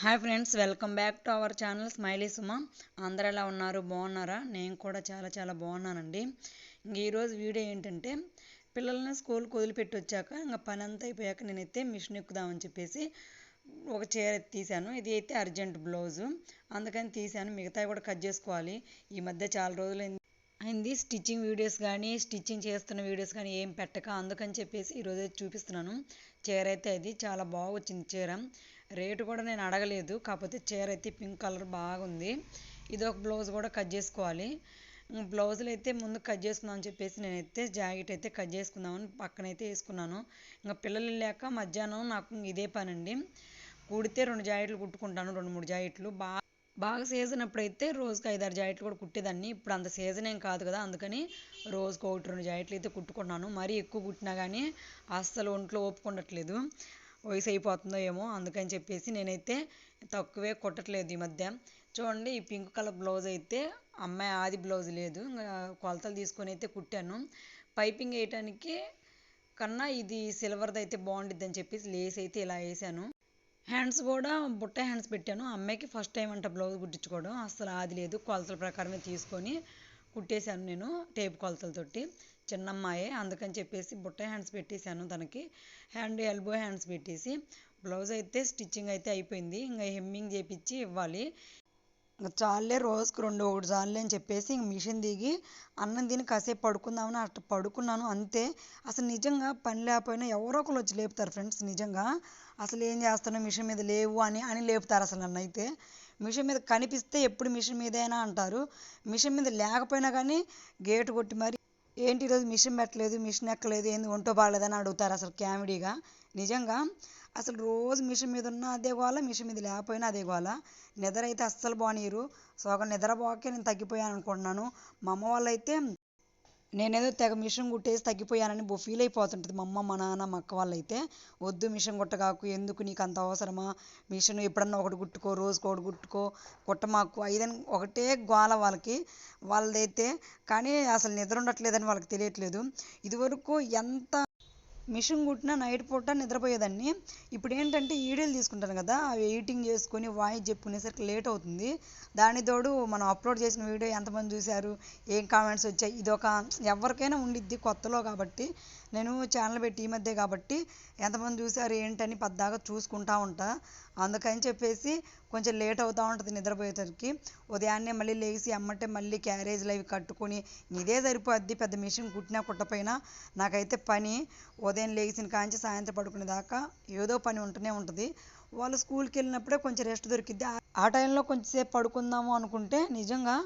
Hi friends welcome back to our channel smiley Suma అందరు ఎలా ఉన్నారు? బాగున్నారా? నేను కూడా చాలా చాలా బాగున్నానండి. ఇంక ఈరోజు వీడియో ఏంటంటే పిల్లల్ని స్కూల్కి వదిలిపెట్టి వచ్చాక ఇంకా పని అంతా అయిపోయాక నేనైతే మిషన్ ఎక్కుదామని చెప్పేసి ఒక చీర తీశాను. ఇది అయితే అర్జెంట్ బ్లౌజు. అందుకని తీశాను. మిగతావి కూడా కట్ చేసుకోవాలి. ఈ మధ్య చాలా రోజులు అయింది. స్టిచ్చింగ్ వీడియోస్ కానీ స్టిచ్చింగ్ చేస్తున్న వీడియోస్ కానీ ఏం పెట్టక అందుకని చెప్పేసి ఈరోజు అయితే చూపిస్తున్నాను. చీర అయితే అది చాలా బాగా వచ్చింది చీర. రేటు కూడా నేను అడగలేదు. కాకపోతే చీర అయితే పింక్ కలర్ బాగుంది. ఇది ఒక బ్లౌజ్ కూడా కట్ చేసుకోవాలి. బ్లౌజులు అయితే ముందు కట్ చేసుకుందాం అని చెప్పేసి నేనైతే జాకెట్ అయితే కట్ చేసుకుందామని పక్కనైతే వేసుకున్నాను. ఇంకా పిల్లలు వెళ్ళాక మధ్యాహ్నం నాకు ఇదే పని అండి కుడితే రెండు జాకెట్లు కుట్టుకుంటాను. రెండు మూడు జాకెట్లు. బాగా బాగా సీజన్ అప్పుడైతే రోజుకి ఐదారు జాకెట్లు కూడా కుట్టేదాన్ని. ఇప్పుడు అంత సీజన్ ఏం కాదు కదా. అందుకని రోజుకి ఒకటి రెండు జాకెట్లు అయితే కుట్టుకుంటున్నాను మరీ ఎక్కువ కుట్టినా కానీ అస్సలు ఒంట్లో ఒప్పుకుండట్లేదు వయసు అయిపోతుందో ఏమో అందుకని చెప్పేసి నేనైతే తక్కువే కుట్టట్లేదు ఈ మధ్య. చూడండి ఈ పింక్ కలర్ బ్లౌజ్ అయితే అమ్మాయి ఆది బ్లౌజ్ లేదు. కొలతలు తీసుకొని అయితే కుట్టాను. పైపింగ్ వేయటానికి కన్నా ఇది సిల్వర్ది అయితే బాగుండిద్దని అని చెప్పేసి లేస్ అయితే ఇలా వేసాను. హ్యాండ్స్ కూడా బుట్ట హ్యాండ్స్ పెట్టాను. అమ్మాయికి ఫస్ట్ టైం అంట బ్లౌజ్ కుట్టించుకోవడం. అసలు ఆది లేదు. కొలతల ప్రకారమే తీసుకొని కుట్టేశాను నేను టేప్ కొలతలతోటి. చిన్నమ్మాయే అందుకని చెప్పేసి బుట్ట హ్యాండ్స్ పెట్టేశాను తనకి. హ్యాండ్ ఎల్బో హ్యాండ్స్ పెట్టేసి బ్లౌజ్ అయితే స్టిచ్చింగ్ అయితే అయిపోయింది. ఇంకా హెమ్మింగ్ చేపించి ఇవ్వాలి. ఇంకా చాలే రోజుకు రెండు ఒకటి చాలే అని చెప్పేసి ఇంక మిషన్ దిగి అన్నం తిని కాసేపు పడుకుందామని అట్లా పడుకున్నాను. అంతే. అసలు నిజంగా పని లేకపోయినా ఎవరో ఒకరు వచ్చి లేపుతారు ఫ్రెండ్స్ నిజంగా. అసలు ఏం చేస్తున్నావు? మిషన్ మీద లేవు అని అని లేపుతారు అసలు నన్ను అయితే. మిషన్ మీద కనిపిస్తే ఎప్పుడు మిషన్ మీదైనా అంటారు. మిషన్ మీద లేకపోయినా కానీ గేటు కొట్టి మరి ఏంటి ఈరోజు మిషన్ పెట్టలేదు మిషన్ ఎక్కలేదు ఏంది ఒంటో బాగలేదని అడుగుతారు అసలు కామెడీగా. నిజంగా అసలు రోజు మిషన్ మీద ఉన్న అదే గోళ మిషన్ మీద లేకపోయినా అదే గోళ నిద్ర అయితే అస్సలు బానియరు సో ఒక నిద్ర పోకే నేను తగ్గిపోయాను అనుకుంటున్నాను. మా అమ్మ వాళ్ళు అయితే నేనేదో తెగ మిషన్ కుట్టేసి తగ్గిపోయానని బో ఫీల్ అయిపోతుంటుంది. మా అమ్మ మా నాన్న మా అక్క వాళ్ళు అయితే వద్దు మిషన్ కుట్టగాకు ఎందుకు నీకు అంత అవసరమా? మిషన్ ఎప్పుడన్నా ఒకటి కుట్టుకో రోజుకు ఒకటి కుట్టుకో కుట్టమాకు. ఐదని ఒకటే గోల వాళ్ళకి వాళ్ళదైతే కానీ అసలు నిద్ర ఉండట్లేదని వాళ్ళకి తెలియట్లేదు. ఇదివరకు ఎంత మిషన్ కుట్టిన నైట్ పూట నిద్రపోయేదాన్ని. ఇప్పుడు ఏంటంటే ఈడీలు తీసుకుంటాను కదా అవి ఎడిటింగ్ చేసుకొని వాయిస్ చెప్పుకునేసరికి లేట్ అవుతుంది. దాని తోడు మనం అప్లోడ్ చేసిన వీడియో ఎంతమంది చూశారు ఏం కామెంట్స్ వచ్చాయి ఇది ఒక ఎవరికైనా ఉండిద్ది కొత్తలో కాబట్టి. నేను ఛానల్ పెట్టి ఈ మధ్య కాబట్టి ఎంతమంది చూశారు ఏంటని పద్దాగా చూసుకుంటా ఉంటా. అందుకని చెప్పేసి కొంచెం లేట్ అవుతూ ఉంటుంది నిద్రపోయేసరికి. ఉదయాన్నే మళ్ళీ లేచి అమ్మంటే మళ్ళీ క్యారేజీలు అవి కట్టుకొని ఇదే సరిపోద్ది. పెద్ద మిషన్ కుట్టినా కుట్టపోయినా నాకైతే పని ఉదయం లేచిన కాంచి సాయంత్రం పడుకునే దాకా ఏదో పని ఉంటూనే ఉంటుంది. వాళ్ళు స్కూల్కి వెళ్ళినప్పుడే కొంచెం రెస్ట్ దొరికిద్ది. ఆ టైంలో కొంచెంసేపు పడుకుందాము అనుకుంటే నిజంగా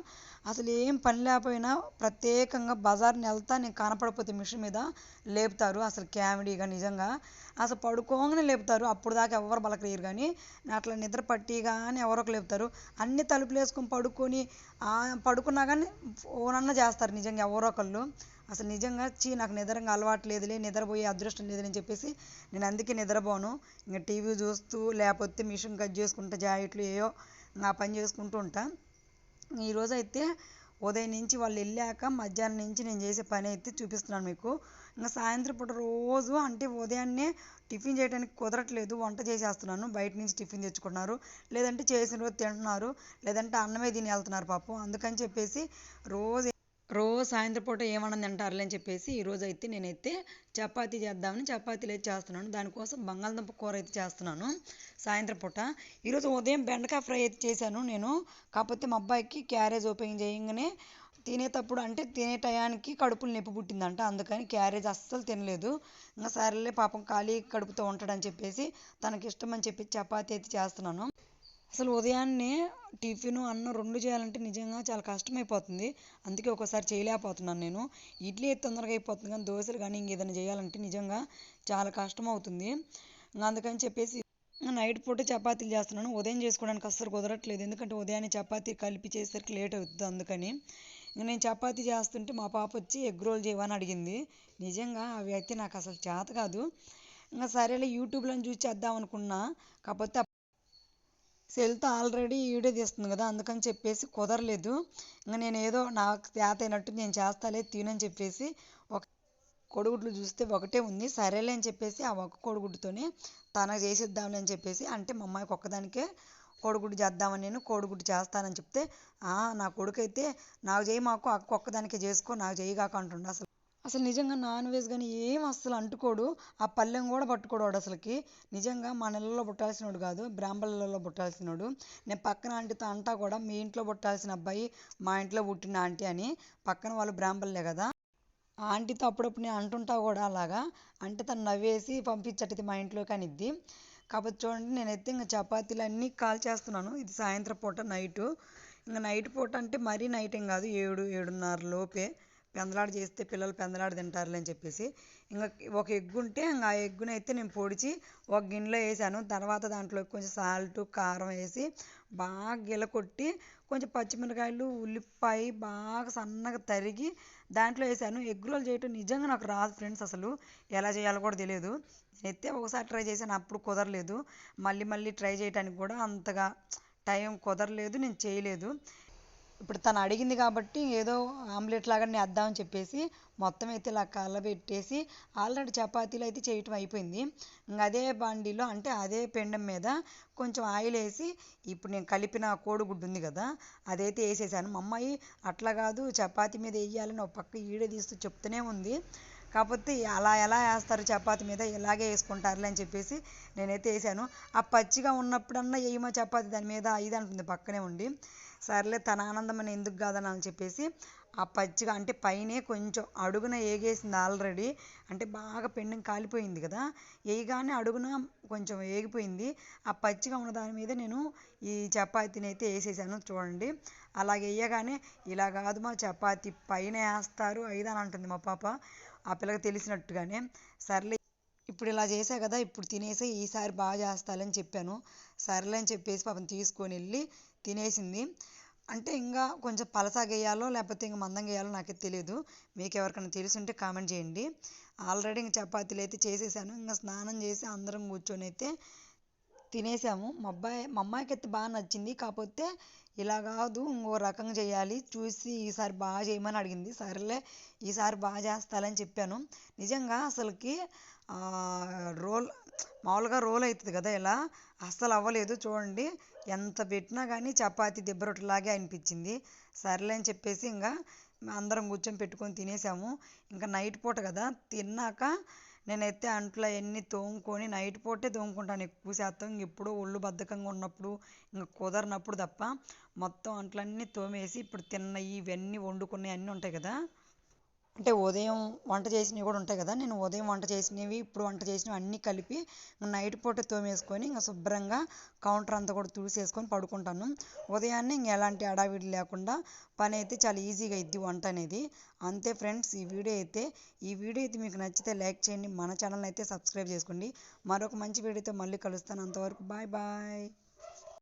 అసలు ఏం పని లేకపోయినా ప్రత్యేకంగా బజార్ని వెళ్తా నేను కనపడపోతే మిషన్ మీద లేపుతారు. అసలు కామెడీగా నిజంగా. అసలు పడుకోగానే లేపుతారు. అప్పుడు దాకా ఎవరు బలకలేరు కానీ అట్లా నిద్ర పట్టి కానీ ఎవరో లేపుతారు. అన్ని తలుపులు వేసుకొని పడుకొని పడుకున్నా కానీ ఫోన్ అన్న చేస్తారు నిజంగా ఎవరో ఒకళ్ళు. అసలు నిజంగా చీ నాకు నిద్రంగా అలవాటు లేదులే నిద్రపోయే అదృష్టం లేదని చెప్పేసి నేను అందుకే నిద్రపోను. ఇంకా టీవీ చూస్తూ లేకపోతే మిషన్ కట్ చేసుకుంటా జాకెట్లు ఏయో నా పని చేసుకుంటూ ఉంటాను ఈరోజు అయితే ఉదయం నుంచి వాళ్ళు వెళ్ళాక మధ్యాహ్నం నుంచి నేను చేసే పని అయితే చూపిస్తున్నాను మీకు. ఇంకా సాయంత్రం పూట రోజు అంటే ఉదయాన్నే టిఫిన్ చేయడానికి కుదరట్లేదు వంట చేసేస్తున్నాను. బయట నుంచి టిఫిన్ తెచ్చుకుంటున్నారు లేదంటే చేసిన రోజు తింటున్నారు. లేదంటే అన్నమే తిని వెళ్తున్నారు పాపం. అందుకని చెప్పేసి రోజు రోజు సాయంత్రం పూట ఏమన్నా తింటారులే అని చెప్పేసి ఈరోజు అయితే నేనైతే చపాతీ చేద్దామని చపాతీలు అయితే చేస్తున్నాను. దానికోసం బంగాళదుంప కూర అయితే చేస్తున్నాను సాయంత్రం పూట. ఈరోజు ఉదయం బెండకాయ ఫ్రై అయితే చేశాను నేను. కాకపోతే మా అబ్బాయికి క్యారేజ్ ఓపెన్ చేయగానే తినేటప్పుడు అంటే తినే టయానికి కడుపులు నొప్పి పుట్టిందంట. అందుకని క్యారేజ్ అస్సలు తినలేదు. ఇంకా సరేలే పాపం ఖాళీ కడుపుతో ఉంటాడని చెప్పేసి తనకి ఇష్టం అని చెప్పి చపాతీ అయితే చేస్తున్నాను. అసలు ఉదయాన్నే టిఫిన్ అన్నం రెండు చేయాలంటే నిజంగా చాలా కష్టమైపోతుంది. అందుకే ఒక్కోసారి చేయలేకపోతున్నాను నేను. ఇడ్లీ అయితే తొందరగా అయిపోతుంది కానీ దోశలు కానీ ఇంకేదైనా చేయాలంటే నిజంగా చాలా కష్టం అవుతుంది అందుకని చెప్పేసి నైట్ పూట చపాతీలు చేస్తున్నాను. ఉదయం చేసుకోవడానికి అస్సలు కుదరట్లేదు. ఎందుకంటే ఉదయాన్నే చపాతీ కలిపి చేసేసరికి లేట్ అవుతుంది అందుకని. నేను చపాతీ చేస్తుంటే మా పాప వచ్చి ఎగ్ రోల్ చేయమని అడిగింది. నిజంగా అవి అయితే నాకు అసలు చేత కాదు. ఇంకా సరేలే యూట్యూబ్లో చూసి చేద్దాం అనుకున్నా. కాకపోతే సెల్తో ఆల్రెడీ వీడియో తీస్తుంది కదా అందుకని చెప్పేసి కుదరలేదు. ఇంకా నేను ఏదో నాకు చేత అయినట్టు నేను చేస్తాలే తినని చెప్పేసి ఒక కోడిగుడ్లు చూస్తే ఒకటే ఉంది సరేలే అని చెప్పేసి ఆ ఒక్క కోడిగుడ్డుతోనే తనకు చేసిద్దాంలే అని చెప్పేసి అంటే మా అమ్మాయికి ఒక్కదానికే కోడిగుడ్డు చేద్దామని నేను కోడిగుడ్డు చేస్తానని చెప్తే నా కొడుకు అయితే నాకు చేయి మాకు ఒక్కదానికే చేసుకో నాకు చేయగాక కాక అంటుండు అసలు. అసలు నిజంగా నాన్ వెజ్ కానీ ఏం అస్సలు అంటుకోడు. ఆ పళ్ళెం కూడా పట్టుకోడు వాడు అసలుకి. నిజంగా మా నెలలో పుట్టాల్సినోడు కాదు బ్రాహ్మణులలో పుట్టాల్సినోడు. నేను పక్కన ఆంటీతో అంటా కూడా మీ ఇంట్లో పుట్టాల్సిన అబ్బాయి మా ఇంట్లో పుట్టిన ఆంటీ అని. పక్కన వాళ్ళు బ్రాహ్మణులే కదా. ఆంటీతో అప్పుడప్పుడు నేను అంటుంటా కూడా అలాగా. అంటే తను నవ్వేసి పంపించట్టు మా ఇంట్లోకి అనిద్ది. కాకపోతే చూడండి నేనైతే ఇంకా చపాతీలు అన్నీ కాల్ చేస్తున్నాను. ఇది సాయంత్రం పూట నైటు. ఇంకా నైట్ పూట అంటే మరీ నైట్ ఏం కాదు ఏడు ఏడున్నర లోపే. పెందలాడ చేస్తే పిల్లలు పెందలాడ తింటారులే అని చెప్పేసి. ఇంకా ఒక ఎగ్ ఉంటే ఇంకా ఆ ఎగ్గుని అయితే నేను పొడిచి ఒక గిన్నెలో వేసాను. తర్వాత దాంట్లో కొంచెం సాల్ట్ కారం వేసి బాగా గిలకొట్టి కొంచెం పచ్చిమిరకాయలు ఉల్లిపాయ బాగా సన్నగా తరిగి దాంట్లో వేసాను. ఎగ్ రోల్ చేయటం నిజంగా నాకు రాదు ఫ్రెండ్స్ అసలు. ఎలా చేయాలో కూడా తెలియదు. నేనైతే ఒకసారి ట్రై చేశాను అప్పుడు కుదరలేదు. మళ్ళీ మళ్ళీ ట్రై చేయడానికి కూడా అంతగా టైం కుదరలేదు నేను చేయలేదు. ఇప్పుడు తను అడిగింది కాబట్టి ఏదో ఆమ్లెట్ లాగానే వేద్దామని చెప్పేసి మొత్తం అయితే ఇలా కలబెట్టేసి ఆల్రెడీ చపాతీలు అయితే చేయటం అయిపోయింది. అదే బండిలో అంటే అదే పెండం మీద కొంచెం ఆయిల్ వేసి ఇప్పుడు నేను కలిపిన కోడిగుడ్డు ఉంది కదా అదైతే వేసేసాను. మా అమ్మాయి అట్లా కాదు చపాతీ మీద వేయాలని ఒక పక్క ఈడే తీస్తూ చెప్తూనే ఉంది. కాకపోతే అలా ఎలా వేస్తారు చపాతి మీద ఇలాగే వేసుకుంటారులే అని చెప్పేసి నేనైతే వేసాను. ఆ పచ్చిగా ఉన్నప్పుడన్నా వేయమా చపాతి దాని మీద? ఇది అంటుంది పక్కనే ఉండి. సర్లే తన ఆనందం అని ఎందుకు కాదని చెప్పేసి ఆ పచ్చిగా అంటే పైనే కొంచెం అడుగున ఏగేసింది ఆల్రెడీ. అంటే బాగా పెండింగ్ కాలిపోయింది కదా. వేయగానే అడుగున కొంచెం ఏగిపోయింది. ఆ పచ్చిగా ఉన్న దాని మీద నేను ఈ చపాతీని అయితే వేసేసాను చూడండి. అలాగే వేయగానే ఇలా కాదు మా చపాతీ పైన వేస్తారు అని అంటుంది మా పాప. ఆ పిల్లకి తెలిసినట్టుగానే సర్లే ఇప్పుడు ఇలా చేసా కదా ఇప్పుడు తినేసి ఈసారి బాగా చేస్తాలని చెప్పాను. సర్లే అని చెప్పేసి పాపం తీసుకొని వెళ్ళి తినేసింది. అంటే ఇంకా కొంచెం పలసాగేయాలో లేకపోతే ఇంకా మందంగా వేయాలో నాకు తెలియదు మీకు ఎవరికైనా తెలిసి ఉంటే కామెంట్ చేయండి. ఆల్రెడీ ఇంకా చపాతీలు అయితే చేసేసాను. ఇంకా స్నానం చేసి అందరం కూర్చొని అయితే తినేసాము. మా అబ్బాయి మా అమ్మాయికి అయితే బాగా నచ్చింది. కాకపోతే ఇలా కాదు ఇంకో రకంగా చేయాలి. చూసి ఈసారి బాగా చేయమని అడిగింది. సరేలే ఈసారి బాగా చేస్తాలని చెప్పాను. నిజంగా అసలుకి రోల్ మామూలుగా రోల్ అవుతుంది కదా ఇలా. అస్సలు అవ్వలేదు. చూడండి ఎంత పెట్టినా కానీ చపాతీ దెబ్బరొట్టలాగే అనిపించింది. సర్లే అని చెప్పేసి ఇంకా అందరం కూర్చొని పెట్టుకొని తినేసాము. ఇంకా నైట్ పూట కదా తిన్నాక నేనైతే అంట్లు అవన్నీ తోముకొని నైట్ పూటే తోముకుంటాను. ఎక్కువ శాతం ఎప్పుడో ఒళ్ళు బద్ధకంగా ఉన్నప్పుడు ఇంకా కుదరనప్పుడు తప్ప మొత్తం అంట్లన్నీ తోమేసి ఇప్పుడు తిన్నవి ఇవన్నీ వండుకున్నవి అన్నీ ఉంటాయి కదా. అంటే ఉదయం వంట చేసినవి కూడా ఉంటాయి కదా నేను ఉదయం వంట చేసినవి ఇప్పుడు వంట చేసినవి అన్నీ కలిపి నైట్ పూట తోమేసుకొని ఇంకా శుభ్రంగా కౌంటర్ అంతా కూడా తుడిసేసుకొని పడుకుంటాను. ఉదయాన్నే ఇంక ఎలాంటి అడావిడి లేకుండా పని అయితే చాలా ఈజీగా అయింది వంట అనేది. అంతే ఫ్రెండ్స్ ఈ వీడియో అయితే ఈ వీడియో అయితే మీకు నచ్చితే లైక్ చేయండి మన ఛానల్ అయితే సబ్స్క్రైబ్ చేసుకోండి. మరొక మంచి వీడియోతో మళ్ళీ కలుస్తాను. అంతవరకు బాయ్ బాయ్.